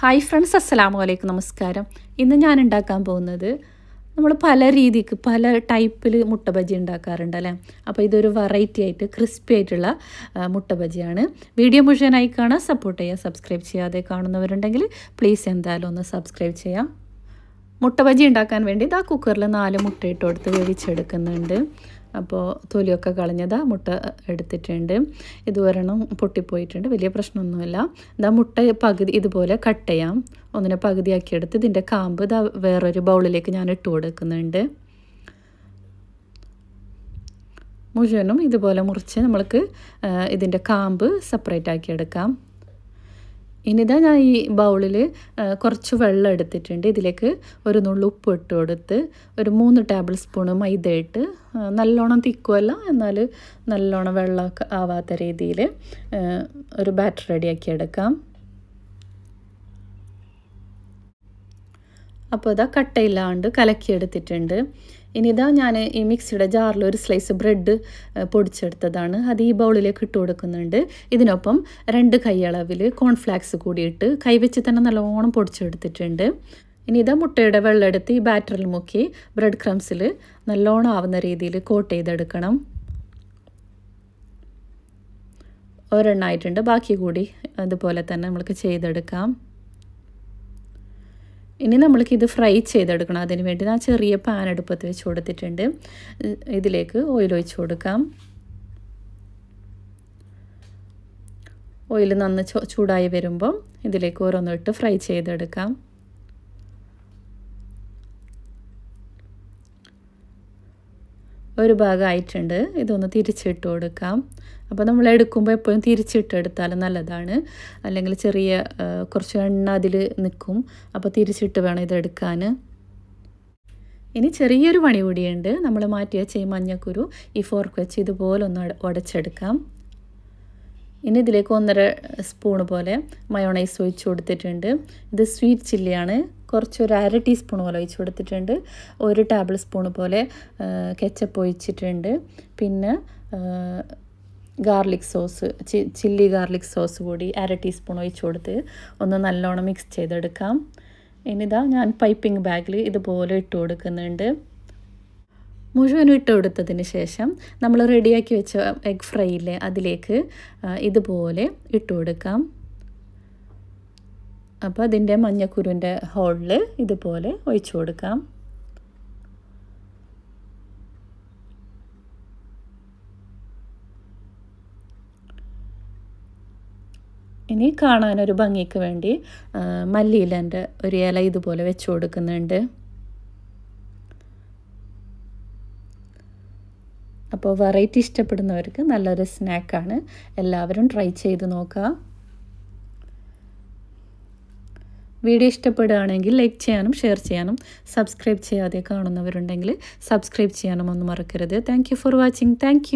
Hi friends അസ്സലാമു അലൈക്കും നമസ്കാരം. ഇന്ന് ഞാൻ ഉണ്ടാക്കാൻ പോകുന്നത് നമ്മൾ പല രീതിക്ക് പല ടൈപ്പിൽ മുട്ട ബജി ഉണ്ടാക്കാറുണ്ട് അല്ലേ? അപ്പോൾ ഇതൊരു വെറൈറ്റി ആയിട്ട് ക്രിസ്പി ആയിട്ടുള്ള മുട്ട ബജിയാണ് വീഡിയോ മുഴുവനായി കാണാൻ സപ്പോർട്ട് ചെയ്യുക. സബ്സ്ക്രൈബ് ചെയ്യാതെ കാണുന്നവരുണ്ടെങ്കിൽ പ്ലീസ് എന്തായാലും ഒന്ന് സബ്സ്ക്രൈബ് ചെയ്യാം. മുട്ട ബജി ഉണ്ടാക്കാൻ വേണ്ടി ഇതാ കുക്കറിൽ നാല് മുട്ട ഇട്ട് കൊടുത്ത് വേവിച്ചെടുക്കുന്നുണ്ട്. അപ്പോൾ തൊലിയൊക്കെ കളഞ്ഞതാ മുട്ട എടുത്തിട്ടുണ്ട്. ഇത് പൊട്ടിപ്പോയിട്ടുണ്ട്. വലിയ പ്രശ്നമൊന്നുമില്ല. ഇതാ മുട്ട പകുതി ഇതുപോലെ കട്ട് ചെയ്യാം. ഒന്നിനെ പകുതിയാക്കിയെടുത്ത് ഇതിന്റെ കാമ്പ് ഇതാ വേറൊരു ബൗളിലേക്ക് ഞാൻ ഇട്ട് കൊടുക്കുന്നുണ്ട്. മുഴുവനും ഇതുപോലെ മുറിച്ച് നമ്മൾക്ക് ഇതിന്റെ കാമ്പ് സെപ്പറേറ്റ് ആക്കി എടുക്കാം ഇനിതാ ഞാൻ ഈ ബൗളിൽ കുറച്ച് വെള്ളം എടുത്തിട്ടുണ്ട്. ഇതിലേക്ക് ഒരു നുള്ളു ഉപ്പ് ഇട്ട് കൊടുത്ത് ഒരു മൂന്ന് ടേബിൾ സ്പൂണ് മൈദ ഇട്ട് നല്ലോണം തിക്കുമല്ല എന്നാൽ നല്ലോണം വെള്ളമൊക്കെ ആവാത്ത രീതിയിൽ ഒരു ബാറ്റർ റെഡിയാക്കി എടുക്കാം അപ്പോൾ ഇതാ കട്ടയില്ലാണ്ട് കലക്കിയെടുത്തിട്ടുണ്ട്. ഇനി ഇതാ ഞാൻ ഈ മിക്സിയുടെ ജാറിൽ ഒരു സ്ലൈസ് ബ്രെഡ് പൊടിച്ചെടുത്തതാണ്. അത് ഈ ബൗളിലേക്ക് ഇട്ട് കൊടുക്കുന്നുണ്ട്. ഇതിനൊപ്പം രണ്ട് കൈയളവിൽ കോൺഫ്ലാക്സ് കൂടിയിട്ട് കൈവച്ച് തന്നെ നല്ലോണം പൊടിച്ചെടുത്തിട്ടുണ്ട്. ഇനി ഇതാ മുട്ടയുടെ വെള്ളം എടുത്ത് ഈ ബാറ്ററിൽ മുക്കി ബ്രെഡ് ക്രംസിൽ നല്ലോണം ആവുന്ന രീതിയിൽ കോട്ട് ചെയ്തെടുക്കണം. ഒരെണ്ണമായിട്ടുണ്ട് ബാക്കി കൂടി അതുപോലെ തന്നെ നമ്മൾക്ക് ചെയ്തെടുക്കാം. ഇനി നമ്മൾക്ക് ഇത് ഫ്രൈ ചെയ്തെടുക്കണം. അതിന് വേണ്ടി ഞാൻ ചെറിയ പാൻ അടുപ്പത്ത് വെച്ച് കൊടുത്തിട്ടുണ്ട്. ഇതിലേക്ക് ഓയിൽ ഒഴിച്ച് കൊടുക്കാം. ഓയിൽ നന്ന് ചൂടായി വരുമ്പം ഇതിലേക്ക് ഓരോന്നിട്ട് ഫ്രൈ ചെയ്തെടുക്കാം. ഒരു ഭാഗമായിട്ടുണ്ട്. ഇതൊന്ന് തിരിച്ചിട്ട് കൊടുക്കാം. അപ്പോൾ നമ്മൾ എടുക്കുമ്പോൾ എപ്പോഴും തിരിച്ചിട്ട് തിരിച്ചിട്ടെടുത്താൽ നല്ലതാണ്. അല്ലെങ്കിൽ ചെറിയ കുറച്ച് എണ്ണ അതിൽ നിൽക്കും. അപ്പോൾ തിരിച്ചിട്ട് വേണം ഇതെടുക്കാൻ ഇനി ചെറിയൊരു പണി കൂടിയുണ്ട്. നമ്മൾ മാറ്റി വെച്ച ഈ മഞ്ഞക്കുരു ഈ ഫോർക്ക് വെച്ച് ഇതുപോലെ ഒന്ന് ഉടച്ചെടുക്കാം. ഇനി ഇതിലേക്ക് ഒന്നര സ്പൂൺ പോലെ മയോണൈസ് ഒഴിച്ച് കൊടുത്തിട്ടുണ്ട്. ഇത് സ്വീറ്റ് ചില്ലിയാണ്. കുറച്ച് ഒരു അര ടീസ്പൂൺ പോലെ ഒഴിച്ച് കൊടുത്തിട്ടുണ്ട്. ഒരു ടേബിൾ സ്പൂൺ പോലെ കെച്ചപ്പ് ഒഴിച്ചിട്ടുണ്ട്. പിന്നെ garlic sauce chilli garlic sauce കൂടി അര ടീസ്പൂൺ ഒഴിച്ച് കൊടുത്ത് ഒന്ന് നല്ലോണം മിക്സ് ചെയ്തെടുക്കാം. ഇനിതാ ഞാൻ പൈപ്പിംഗ് ബാഗിൽ ഇതുപോലെ ഇട്ട് കൊടുക്കുന്നുണ്ട്. മുഴുവനും ഇട്ട് കൊടുത്തതിന് ശേഷം നമ്മൾ റെഡിയാക്കി വെച്ച എഗ് ഫ്രൈയില്ലേ അതിലേക്ക് ഇതുപോലെ ഇട്ട് കൊടുക്കാം. അപ്പോൾ അതിന്റെ മഞ്ഞക്കുരുവിന്റെ ഹോളിൽ ഇതുപോലെ ഒഴിച്ചു കൊടുക്കാം. ഇനി കാണാനൊരു ഭംഗിക്ക് വേണ്ടി മല്ലിയിലന്റെ ഒരു ഇല ഇതുപോലെ വെച്ച് കൊടുക്കുന്നുണ്ട്. അപ്പോൾ വെറൈറ്റി ഇഷ്ടപ്പെടുന്നവർക്ക് നല്ലൊരു സ്നാക്കാണ് എല്ലാവരും ട്രൈ ചെയ്ത് നോക്കുക. വീഡിയോ ഇഷ്ടപ്പെടുകയാണെങ്കിൽ ലൈക്ക് ചെയ്യാനും ഷെയർ ചെയ്യാനും സബ്സ്ക്രൈബ് ചെയ്യാതെ കാണുന്നവരുണ്ടെങ്കിൽ സബ്സ്ക്രൈബ് ചെയ്യാനും ഒന്നും മറക്കരുത്. Thank for watching thank